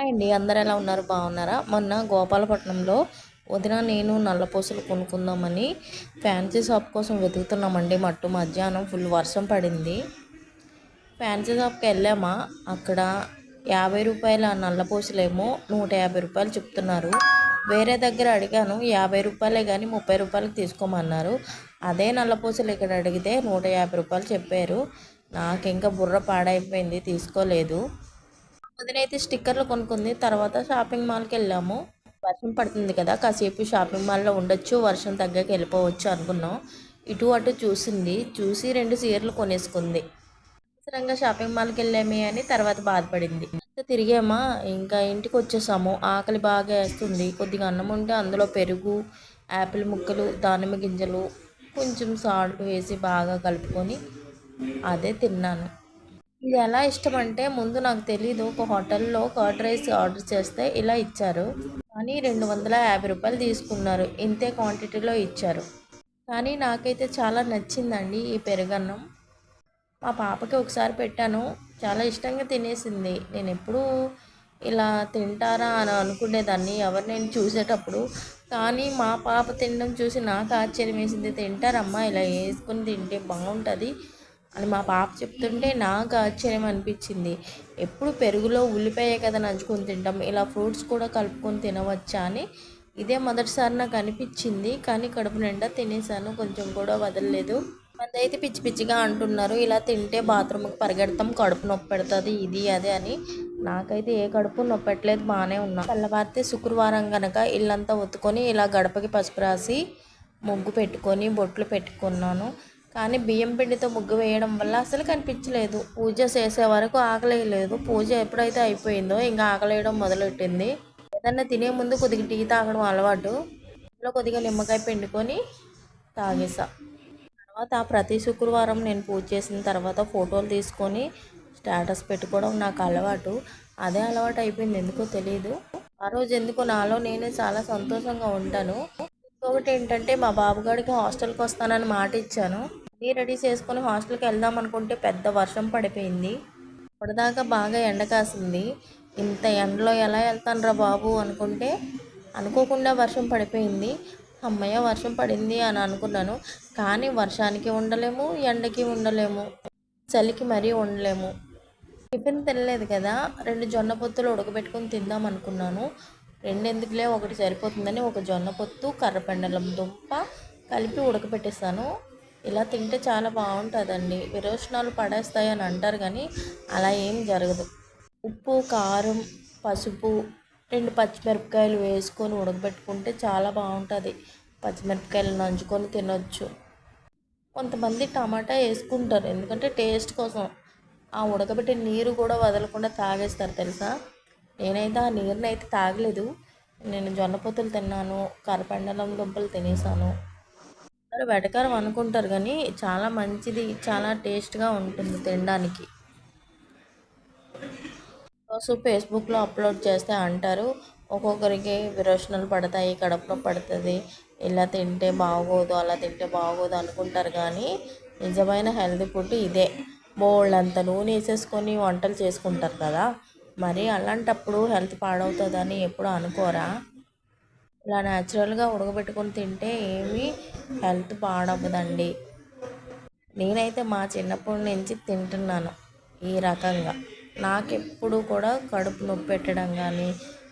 Hi అండి అందరు ఎలా ఉన్నారు? బాగున్నారా? మొన్న గోపాలపట్నంలో వదిన నేను నల్లపూసలు కొనుక్కుందామని ఫ్యాన్సీ షాప్ కోసం వెతుకుతున్నామండి మట్టు. మధ్యాహ్నం ఫుల్ వర్షం పడింది. ఫ్యాన్సీ షాప్కి వెళ్ళామా? అక్కడ యాభై రూపాయల నల్లపూసలేమో నూట యాభై రూపాయలు చెప్తున్నారు. వేరే దగ్గర అడిగాను యాభై రూపాయలే కానీ ముప్పై రూపాయలకి తీసుకోమన్నారు. అదే నల్లపూసలు ఇక్కడ అడిగితే నూట యాభై రూపాయలు చెప్పారు. నాకు ఇంకా బుర్ర పాడైపోయింది తీసుకోలేదు. వదినైతే స్టిక్కర్లు కొనుక్కుంది. తర్వాత షాపింగ్ మాల్కి వెళ్ళాము. వర్షం పడుతుంది కదా కాసేపు షాపింగ్ మాల్లో ఉండొచ్చు వర్షం తగ్గాక వెళ్ళిపోవచ్చు అనుకున్నాం. ఇటు అటు చూసింది. చూసి రెండు చీరలు కొనేసుకుంది. అవసరంగా షాపింగ్ మాల్కి వెళ్ళామే అని తర్వాత బాధపడింది. తిరిగామా? ఇంకా ఇంటికి వచ్చేసాము. ఆకలి బాగా వేస్తుంది. కొద్దిగా అన్నం ఉంటే అందులో పెరుగు యాపిల్ ముక్కలు దానిమ్మ గింజలు కొంచెం సాల్ట్ వేసి బాగా కలుపుకొని అదే తిన్నాను. ఇది ఎలా ఇష్టం అంటే ముందు నాకు తెలీదు. ఒక హోటల్లో కర్డ్ రైస్ ఆర్డర్ చేస్తే ఇలా ఇచ్చారు. కానీ రెండు వందల యాభై రూపాయలు తీసుకున్నారు. ఇంతే క్వాంటిటీలో ఇచ్చారు. కానీ నాకైతే చాలా నచ్చిందండి ఈ పెరుగన్నం. మా పాపకి ఒకసారి పెట్టాను. చాలా ఇష్టంగా తినేసింది. నేను ఎప్పుడూ ఇలా తింటారా అని అనుకునేదాన్ని. ఎవరు నేను చూసేటప్పుడు. కానీ మా పాప తినడం చూసి నాకు ఆశ్చర్యం వేసింది తింటారమ్మా ఇలా వేసుకుని తింటే బాగుంటుంది. అని మా పాప చెప్తుంటే నాకు ఆశ్చర్యం అనిపించింది. ఎప్పుడు పెరుగులో ఉల్లిపాయ కదా నంచుకొని తింటాం ఇలా ఫ్రూట్స్ కూడా కలుపుకొని తినవచ్చా అని. ఇదే మొదటిసారి నాకు అనిపించింది కానీ కడుపు నిండా తినేసాను కొంచెం కూడా వదలలేదు. మంది పిచ్చి పిచ్చిగా అంటున్నారు ఇలా తింటే బాత్రూమ్కి పరిగెడతాం కడుపు నొప్పి పెడుతుంది ఇది అదే అని. నాకైతే ఏ కడుపు నొప్పి పెట్టలేదు బాగానే ఉన్నా. తెల్లవారితే శుక్రవారం కనుక ఇల్లంతా ఒత్తుకొని ఇలా గడపకి పసుపు రాసి ముగ్గు పెట్టుకొని బొట్లు పెట్టుకున్నాను. కానీ బియ్యం పిండితో ముగ్గు వేయడం వల్ల అసలు కనిపించలేదు. పూజ చేసే వరకు ఆకలేయలేదు పూజ ఎప్పుడైతే అయిపోయిందో ఇంకా ఆకలేయడం మొదలెట్టింది. ఏదన్నా తినే ముందు కొద్దిగా టీ తాగడం అలవాటు. ఇంట్లో కొద్దిగా నిమ్మకాయ పిండుకొని తాగేసా. తర్వాత ప్రతి శుక్రవారం నేను పూజ చేసిన తర్వాత ఫోటోలు తీసుకొని స్టేటస్ పెట్టుకోవడం నాకు అలవాటు. అదే అలవాటు అయిపోయింది. ఎందుకో తెలియదు ఆ రోజు ఎందుకో నాలో నేనే చాలా సంతోషంగా ఉంటాను. ఇంకొకటి ఏంటంటే మా బాబుగాడికి హాస్టల్కి వస్తానని మాట ఇచ్చాను. అన్నీ రెడీ చేసుకొని హాస్టల్కి వెళ్దాం అనుకుంటే పెద్ద వర్షం పడిపోయింది. ఇప్పటిదాకా బాగా ఎండ కాసింది. ఇంత ఎండలో ఎలా వెళ్తానురా బాబు అనుకుంటే అనుకోకుండా వర్షం పడిపోయింది. అమ్మయ్య వర్షం పడింది అని అనుకున్నాను. కానీ వర్షానికి ఉండలేము ఎండకి ఉండలేము చలికి మరీ ఉండలేము. టిఫిన్ తినలేదు కదా రెండు జొన్న పొత్తులు ఉడకబెట్టుకొని తిందాం అనుకున్నాను. రెండు ఎందుకులే ఒకటి సరిపోతుందని ఒక జొన్న పొత్తు కర్రపెండలం దుంప కలిపి ఉడకబెట్టేస్తాను ఇలా తింటే చాలా బాగుంటుందండి. విరోచనాలు పడేస్తాయి అని అంటారు కానీ అలా ఏం జరగదు. ఉప్పు కారం పసుపు రెండు పచ్చిమిరపకాయలు వేసుకొని ఉడకబెట్టుకుంటే చాలా బాగుంటుంది. పచ్చిమిరపకాయలు నంచుకొని తినొచ్చు. కొంతమంది టమాటా వేసుకుంటారు. ఎందుకంటే టేస్ట్ కోసం. ఆ ఉడకబెట్టే నీరు కూడా వదలకుండా తాగేస్తారు తెలుసా? నేనైతే ఆ నీరుని అయితే తాగలేదు. నేను జొన్న పొత్తులు తిన్నాను కరపెండలం దుంపలు తినేసాను. అందరూ వెటకారం అనుకుంటారు కానీ చాలా మంచిది చాలా టేస్ట్గా ఉంటుంది తినడానికి. రోజు ఫేస్బుక్లో అప్లోడ్ చేస్తే అంటారు ఒక్కొక్కరికి విరోచనలు పడతాయి కడుపులో పడుతుంది ఇలా తింటే బాగోదు అలా తింటే బాగోదు అనుకుంటారు కానీ నిజమైన హెల్తీ ఫుడ్ ఇదే. బోల్డ్ అంత నూనె వేసేసుకొని వంటలు చేసుకుంటారు కదా మరి అలాంటప్పుడు హెల్త్ పాడవుతుందని ఎప్పుడు అనుకోరా? ఇలా న్యాచురల్గా ఉడకబెట్టుకొని తింటే ఏమీ హెల్త్ పాడవదండి నేనైతే మా చిన్నప్పటి నుంచి తింటున్నాను ఈ రకంగా. నాకెప్పుడు కూడా కడుపు నొప్పి పెట్టడం కానీ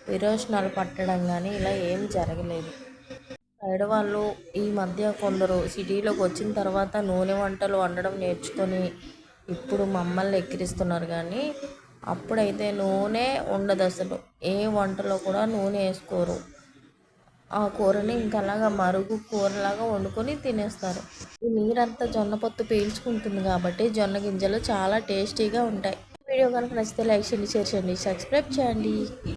విరోచనాలు పట్టడం కానీ ఇలా ఏం జరగలేదు. సైడ్ వాళ్ళు ఈ మధ్య కొందరు సిటీలోకి వచ్చిన తర్వాత నూనె వంటలు వండడం నేర్చుకొని ఇప్పుడు మమ్మల్ని ఎక్కిరిస్తున్నారు కానీ అప్పుడైతే నూనె ఉండదు అసలు ఏ వంటలో కూడా నూనె వేసుకోరు. ఆ కూరని ఇంకలాగా అలాగా మరుగు కూరలాగా వండుకొని తినేస్తారు. ఈ నీరంతా జొన్న పొత్తు పీల్చుకుంటుంది కాబట్టి జొన్న గింజలు చాలా టేస్టీగా ఉంటాయి. వీడియో కనుక నచ్చితే లైక్ చేయండి షేర్ చేయండి సబ్స్క్రైబ్ చేయండి.